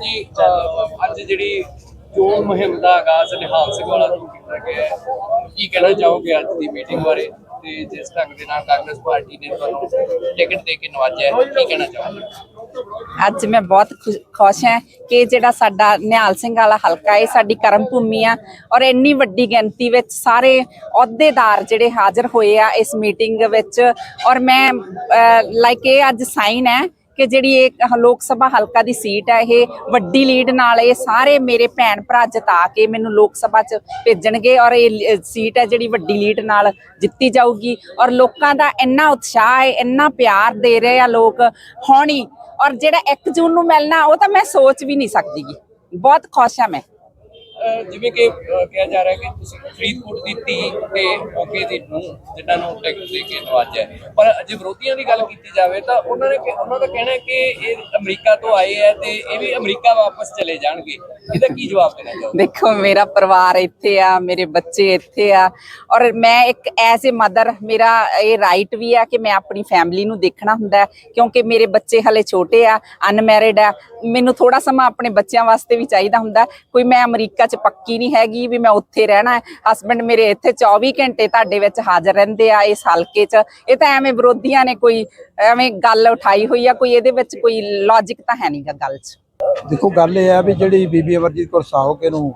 ਜੀ ਅੱਜ ਜਿਹੜੀ ਚੋਣ ਮੁਹਿੰਮ ਦਾ ਆਗਾਜ਼ ਨਿਹਾਲ ਸਿੰਘ ਵਾਲਾ ਤੋਂ ਕੀਤਾ ਗਿਆ ਹੈ, ਕੀ ਕਹਿਣਾ ਚਾਹੋਗੇ ਅੱਜ ਦੀ ਮੀਟਿੰਗ ਬਾਰੇ? ਤੇ ਜਿਸ ਢੰਗ ਦੇ ਨਾਲ ਕਾਂਗਰਸ ਪਾਰਟੀ ਨੇ ਤੁਹਾਨੂੰ ਟਿਕਟ ਦੇ ਕੇ ਨਵਾਜਿਆ ਹੈ, ਕੀ ਕਹਿਣਾ ਚਾਹੋਗੇ? ਅੱਜ ਮੈਂ ਬਹੁਤ ਖੁਸ਼- ਖੁਸ਼ ਹਾਂ ਕਿ ਜਿਹੜਾ ਸਾਡਾ ਨਿਹਾਲ ਸਿੰਘ ਵਾਲਾ ਹਲਕਾ ਹੈ ਸਾਡੀ ਕਰਮ ਭੂਮੀ ਆ ਔਰ ਇੰਨੀ ਵੱਡੀ ਗਿਣਤੀ ਵਿੱਚ ਸਾਰੇ ਅਹੁਦੇਦਾਰ ਜਿਹੜੇ ਹਾਜ਼ਰ ਹੋਏ ਆ ਇਸ ਮੀਟਿੰਗ ਵਿੱਚ ਔਰ ਮੈਂ ਲਾਈਕ ਇਹ ਅੱਜ ਸਾਈਨ ਹੈ ਕਿ ਜਿਹੜੀ ਇਹ ਲੋਕ ਸਭਾ ਹਲਕਾ ਦੀ ਸੀਟ ਹੈ, ਇਹ ਵੱਡੀ ਲੀਡ ਨਾਲ ਇਹ ਸਾਰੇ ਮੇਰੇ ਭੈਣ ਭਰਾ ਜਿਤਾ ਕੇ ਮੈਨੂੰ ਲੋਕ ਸਭਾ 'ਚ ਭੇਜਣਗੇ ਔਰ ਇਹ ਸੀਟ ਹੈ ਜਿਹੜੀ ਵੱਡੀ ਲੀਡ ਨਾਲ ਜਿੱਤੀ ਜਾਊਗੀ। ਔਰ ਲੋਕਾਂ ਦਾ ਇੰਨਾ ਉਤਸ਼ਾਹ ਹੈ, ਇੰਨਾ ਪਿਆਰ ਦੇ ਰਹੇ ਆ ਲੋਕ ਹੋਣੀ ਔਰ ਜਿਹੜਾ 1 ਜੂਨ ਨੂੰ ਮਿਲਣਾ, ਉਹ ਤਾਂ ਮੈਂ ਸੋਚ ਵੀ ਨਹੀਂ ਸਕਦੀਗੀ ਬਹੁਤ ਖੁਸ਼ ਹਾਂ ਮੈਂ। ਜਿਵੇਂ ਕਿ ਕਿਹਾ ਜਾ ਰਿਹਾ ਕਿ ਤੁਸੀਂ ਫਰੀਦਕੋਟ ਦੀ ਧੀ ਤੇ ਮੌਕੇ ਦੀ ਨੂੰ ਜਿਨ੍ਹਾਂ ਨੂੰ ਟਿਕਟ ਦੇ ਕੇ ਨਵਾਜਿਆ ਪਰ ਜੇ ਵਿਰੋਧੀਆਂ ਦੀ ਗੱਲ ਕੀਤੀ ਜਾਵੇ ਤਾਂ ਉਹਨਾਂ ਨੇ ਉਹਨਾਂ ਦਾ ਕਹਿਣਾ ਹੈ ਕਿ ਇਹ ਅਮਰੀਕਾ ਤੋਂ ਆਏ ਹੈ ਤੇ ਇਹ ਵੀ ਅਮਰੀਕਾ ਵਾਪਸ ਚਲੇ ਜਾਣਗੇ। ਇਹਦਾ ਕੀ ਜਵਾਬ ਦੇਣਾ ਚਾਹੋਗੇ? ਦੇਖੋ, ਮੇਰਾ ਪਰਿਵਾਰ ਇੱਥੇ ਆ, ਮੇਰੇ ਬੱਚੇ ਇੱਥੇ ਆ, ਔਰ ਮੈਂ ਇੱਕ ਐਜ਼ ਅ ਮਦਰ, ਮੇਰਾ ਇਹ ਰਾਈਟ ਵੀ ਆ ਕਿ ਮੈਂ ਆਪਣੀ ਫੈਮਿਲੀ ਨੂੰ ਦੇਖਣਾ ਹੁੰਦਾ ਕਿਉਂਕਿ ਮੇਰੇ ਬੱਚੇ ਹਲੇ ਛੋਟੇ ਆ ਅਨਮੈਰਿਡ ਆ ਮੈਨੂੰ ਥੋੜਾ ਸਮਾਂ ਆਪਣੇ ਬੱਚਿਆਂ ਵਾਸਤੇ ਵੀ ਚਾਹੀਦਾ ਹੁੰਦਾ। ਕੋਈ ਮੈਂ ਅਮਰੀਕਾ 'ਚ ਪੱਕੀ ਨਹੀਂ ਹੈਗੀ ਵੀ ਮੈਂ ਉੱਥੇ ਰਹਿਣਾ ਹੈ। ਹਸਬੰਡ ਮੇਰੇ ਇੱਥੇ 24 ਘੰਟੇ ਤੁਹਾਡੇ ਵਿੱਚ ਹਾਜ਼ਰ ਰਹਿੰਦੇ ਆ ਇਸ ਹਲਕੇ 'ਚ। ਇਹ ਤਾਂ ਐਵੇਂ ਵਿਰੋਧੀਆਂ ਨੇ ਕੋਈ ਐਵੇਂ ਗੱਲ ਉਠਾਈ ਹੋਈ ਆ, ਕੋਈ ਇਹਦੇ ਵਿੱਚ ਕੋਈ ਲੌਜੀਕ ਤਾਂ ਹੈ ਨਹੀਂਗਾ ਗੱਲ 'ਚ। ਦੇਖੋ, ਗੱਲ ਇਹ ਹੈ ਵੀ ਜਿਹੜੀ ਬੀਬੀ ਅਮਰਜੀਤ ਕੌਰ ਸਾਹੋਕੇ ਨੂੰ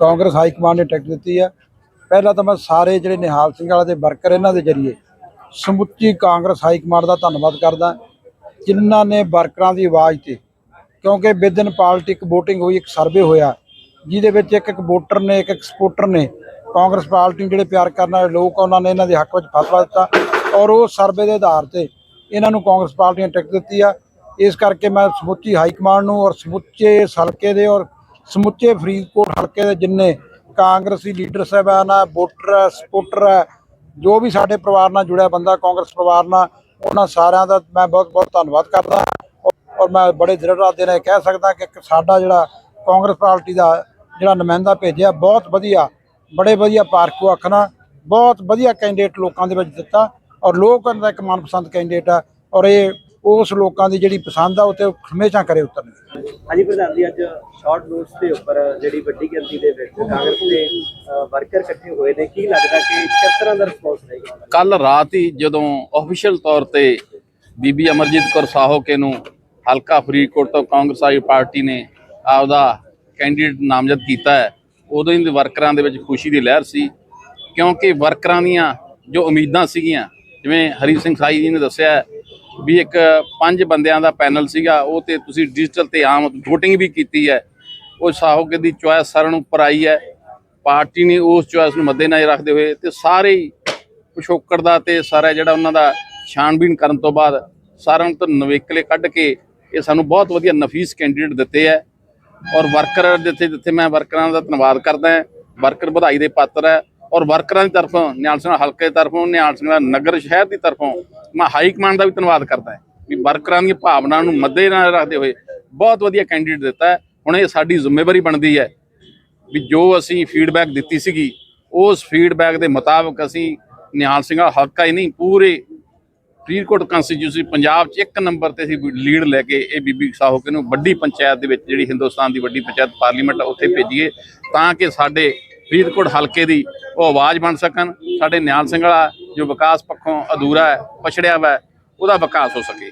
ਕਾਂਗਰਸ ਹਾਈ ਕਮਾਂਡ ਨੇ ਟਿਕਟ ਦਿੱਤੀ ਹੈ ਪਹਿਲਾਂ ਤਾਂ ਮੈਂ ਸਾਰੇ ਜਿਹੜੇ ਨਿਹਾਲ ਸਿੰਘ ਵਾਲਾ ਦੇ ਵਰਕਰ ਇਹਨਾਂ ਦੇ ਜਰੀਏ ਸਮੁੱਚੀ ਕਾਂਗਰਸ ਹਾਈ ਕਮਾਂਡ ਦਾ ਧੰਨਵਾਦ ਕਰਦਾ। ਜਿਨ੍ਹਾਂ ਨੇ ਵਰਕਰਾਂ ਦੀ ਆਵਾਜ਼ ਤੇ ਕਿਉਂਕਿ ਵਿਦਨ ਪਾਰਟਿਕ VOTING ਹੋਈ ਇੱਕ ਸਰਵੇ ਹੋਇਆ। ਜਿਹਦੇ ਵਿੱਚ ਇੱਕ ਇੱਕ ਵੋਟਰ ਨੇ ਇੱਕ ਇੱਕ ਸਪੋਰਟਰ ਨੇ। ਕਾਂਗਰਸ ਪਾਰਟੀ ਨੂੰ ਜਿਹੜੇ ਪਿਆਰ ਕਰਨ ਵਾਲੇ ਲੋਕ ਆ, ਉਹਨਾਂ ਨੇ ਇਹਨਾਂ ਦੇ ਹੱਕ ਵਿੱਚ ਫੈਸਲਾ ਦਿੱਤਾ ਔਰ ਉਹ ਸਰਵੇ ਦੇ ਆਧਾਰ ਤੇ ਇਹਨਾਂ ਨੂੰ ਕਾਂਗਰਸ ਪਾਰਟੀ ਨੇ ਟਿਕਟ ਦਿੱਤੀ ਆ। ਇਸ ਕਰਕੇ ਮੈਂ ਸਮੁੱਚੀ ਹਾਈ ਕਮਾਂਡ ਨੂੰ ਔਰ ਸਮੁੱਚੇ ਇਸ ਹਲਕੇ ਦੇ ਔਰ ਸਮੁੱਚੇ ਫਰੀਦਕੋਟ ਹਲਕੇ ਦੇ ਜਿੰਨੇ ਕਾਂਗਰਸੀ ਲੀਡਰ ਸਾਹਿਬਾਨ ਆ ਵੋਟਰ ਆ ਸਪੋਰਟਰ ਆ ਜੋ ਵੀ ਸਾਡੇ ਪਰਿਵਾਰ ਨਾਲ ਜੁੜਿਆ ਬੰਦਾ ਕਾਂਗਰਸ ਪਰਿਵਾਰ ਨਾਲ ਉਹਨਾਂ ਸਾਰਿਆਂ ਦਾ ਮੈਂ ਬਹੁਤ ਬਹੁਤ ਧੰਨਵਾਦ ਕਰਦਾ। ਔਰ- ਮੈਂ ਬੜੇ ਦ੍ਰਿੜਤਾ ਦੇ ਨਾਲ ਕਹਿ ਸਕਦਾ ਕਿ ਸਾਡਾ ਜਿਹੜਾ ਕਾਂਗਰਸ ਪਾਰਟੀ ਦਾ ਜਿਹੜਾ ਨੁਮਾਇੰਦਾ ਭੇਜਿਆ ਬਹੁਤ ਵਧੀਆ ਬੜੇ ਵਧੀਆ ਪਾਰਕੂ ਆਖਣਾ ਬਹੁਤ ਵਧੀਆ ਕੈਂਡੀਡੇਟ ਲੋਕਾਂ ਦੇ ਵਿੱਚ ਦਿੱਤਾ ਔਰ ਲੋਕ ਦਾ ਇੱਕ ਮਨਪਸੰਦ ਕੈਂਡੀਡੇਟ ਆ ਔਰ ਇਹ ਉਸ ਲੋਕਾਂ ਦੀ ਜਿਹੜੀ ਪਸੰਦ ਆ ਉਹ ਤੇ ਹਮੇਸ਼ਾ ਕਰੇ ਉਤਰਨਗੇ। ਹਾਂਜੀ ਪ੍ਰਧਾਨ ਜੀ ਅੱਜ ਸ਼ਾਰਟ ਨੋਟਸ ਦੇ ਉੱਪਰ ਜਿਹੜੀ ਵੱਡੀ ਗਿਣਤੀ ਦੇ ਵਿੱਚ ਕਾਂਗਰਸ ਦੇ ਵਰਕਰ ਇਕੱਠੇ ਹੋਏ ਨੇ ਕੀ ਲੱਗਦਾ ਕਿ ਕਿਸ ਤਰ੍ਹਾਂ ਦਾ ਰਿਸਪੌਂਸ ਰਹੇਗਾ? ਕੱਲ ਰਾਤ ਹੀ ਜਦੋਂ ਆਫੀਸ਼ੀਅਲ ਤੌਰ ਤੇ ਬੀਬੀ ਅਮਰਜੀਤ ਕੌਰ ਸਾਹੋਕੇ ਨੂੰ ਹਲਕਾ ਫਰੀਦਕੋਟ ਤੋਂ ਕਾਂਗਰਸ ਆਈ ਪਾਰਟੀ ਨੇ ਆਪਦਾ ਕੈਂਡੀਡੇਟ ਨਾਮਜ਼ਦ ਕੀਤਾ ਹੈ। ਉਦੋਂ ਹੀ ਵਰਕਰਾਂ ਦੇ ਵਿੱਚ ਖੁਸ਼ੀ ਦੀ ਲਹਿਰ ਸੀ, ਕਿਉਂਕਿ ਵਰਕਰਾਂ ਦੀਆਂ ਜੋ ਉਮੀਦਾਂ ਸੀਗੀਆਂ, ਜਿਵੇਂ ਹਰੀ ਸਿੰਘ ਸਾਈ ਜੀ ਨੇ ਦੱਸਿਆ ਵੀ ਇੱਕ ਪੰਜ ਬੰਦਿਆਂ ਦਾ ਪੈਨਲ ਸੀਗਾ, ਉਹ ਤੇ ਤੁਸੀਂ ਡਿਜੀਟਲ ਤੇ ਆਮ VOTING ਵੀ ਕੀਤੀ ਹੈ। ਉਹ ਸਾਹੋਕੇ ਦੀ ਚੁਆਇਸ ਸਾਰਿਆਂ ਨੂੰ ਉੱਪਰ ਆਈ ਹੈ। ਪਾਰਟੀ ਨੇ ਉਸ ਚੁਆਇਸ ਨੂੰ ਮੱਦੇਨਜ਼ਰ ਰੱਖਦੇ ਹੋਏ ਤੇ ਸਾਰੇ ਹੀ ਪਿਛੋਕੜ ਦਾ ਤੇ ਸਾਰਾ ਜਿਹੜਾ ਉਹਨਾਂ ਦਾ ਛਾਣਬੀਣ ਕਰਨ ਤੋਂ ਬਾਅਦ ਸਾਰਿਆਂ ਨੂੰ ਤਾਂ ਨਵੇਕਲੇ ਕੱਢ ਕੇ ਇਹ ਸਾਨੂੰ ਬਹੁਤ ਵਧੀਆ ਨਫੀਸ ਕੈਂਡੀਡੇਟ ਦਿੱਤੇ ਹੈ ਔਰ ਵਰਕਰ ਜਿੱਥੇ ਜਿੱਥੇ ਮੈਂ ਵਰਕਰਾਂ ਦਾ ਧੰਨਵਾਦ ਕਰਦਾ ਹਾਂ। ਵਰਕਰ ਵਧਾਈ ਦੇ ਪਾਤਰ ਹੈ ਔਰ ਵਰਕਰਾਂ ਦੀ ਤਰਫੋਂ, ਨਿਹਾਲ ਸਿੰਘ ਹਲਕੇ ਦੀ ਤਰਫੋਂ, ਨਿਹਾਲ ਸਿੰਘ ਨਗਰ ਸ਼ਹਿਰ ਦੀ ਤਰਫੋਂ ਮੈਂ ਹਾਈ ਕਮਾਂਡ ਦਾ ਵੀ ਧੰਨਵਾਦ ਕਰਦਾ ਹਾਂ ਵੀ ਵਰਕਰਾਂ ਦੀਆਂ ਭਾਵਨਾਵਾਂ ਨੂੰ ਮੱਦੇਨਜ਼ਰ ਰੱਖਦੇ ਹੋਏ ਬਹੁਤ ਵਧੀਆ ਕੈਂਡੀਡੇਟ ਦਿੱਤਾ ਹੈ। ਹੁਣ ਇਹ ਸਾਡੀ ਜ਼ਿੰਮੇਵਾਰੀ ਬਣਦੀ ਹੈ ਵੀ ਜੋ ਅਸੀਂ ਫੀਡਬੈਕ ਦਿੱਤੀ ਸੀਗੀ, ਉਸ ਫੀਡਬੈਕ ਦੇ ਮੁਤਾਬਕ ਅਸੀਂ ਨਿਹਾਲ ਸਿੰਘ ਹਲਕਾ ਹੀ ਨਹੀਂ, ਪੂਰੇ ਫਰੀਦਕੋਟ ਕੰਸਟੀਚੂਸੀ ਪੰਜਾਬ 'ਚ ਇੱਕ ਨੰਬਰ ਤੇ ਅਸੀਂ ਲੀਡ ਲੈ ਕੇ ਇਹ ਬੀਬੀ ਸਾਹੋਕੇ ਨੂੰ ਵੱਡੀ ਪੰਚਾਇਤ ਦੇ ਵਿੱਚ ਜਿਹੜੀ ਹਿੰਦੁਸਤਾਨ ਦੀ ਵੱਡੀ ਪੰਚਾਇਤ ਪਾਰਲੀਮੈਂਟ ਆ, ਉੱਥੇ ਭੇਜੀਏ ਤਾਂ ਕਿ ਸਾਡੇ ਫਰੀਦਕੋਟ ਹਲਕੇ ਦੀ ਉਹ ਆਵਾਜ਼ ਬਣ ਸਕਣ ਸਾਡੇ ਨਿਹਾਲ ਸਿੰਘ ਵਾਲਾ ਜੋ ਵਿਕਾਸ ਪੱਖੋਂ ਅਧੂਰਾ ਹੈ ਪਛੜਿਆ ਵਾ ਉਹਦਾ ਵਿਕਾਸ ਹੋ ਸਕੇ।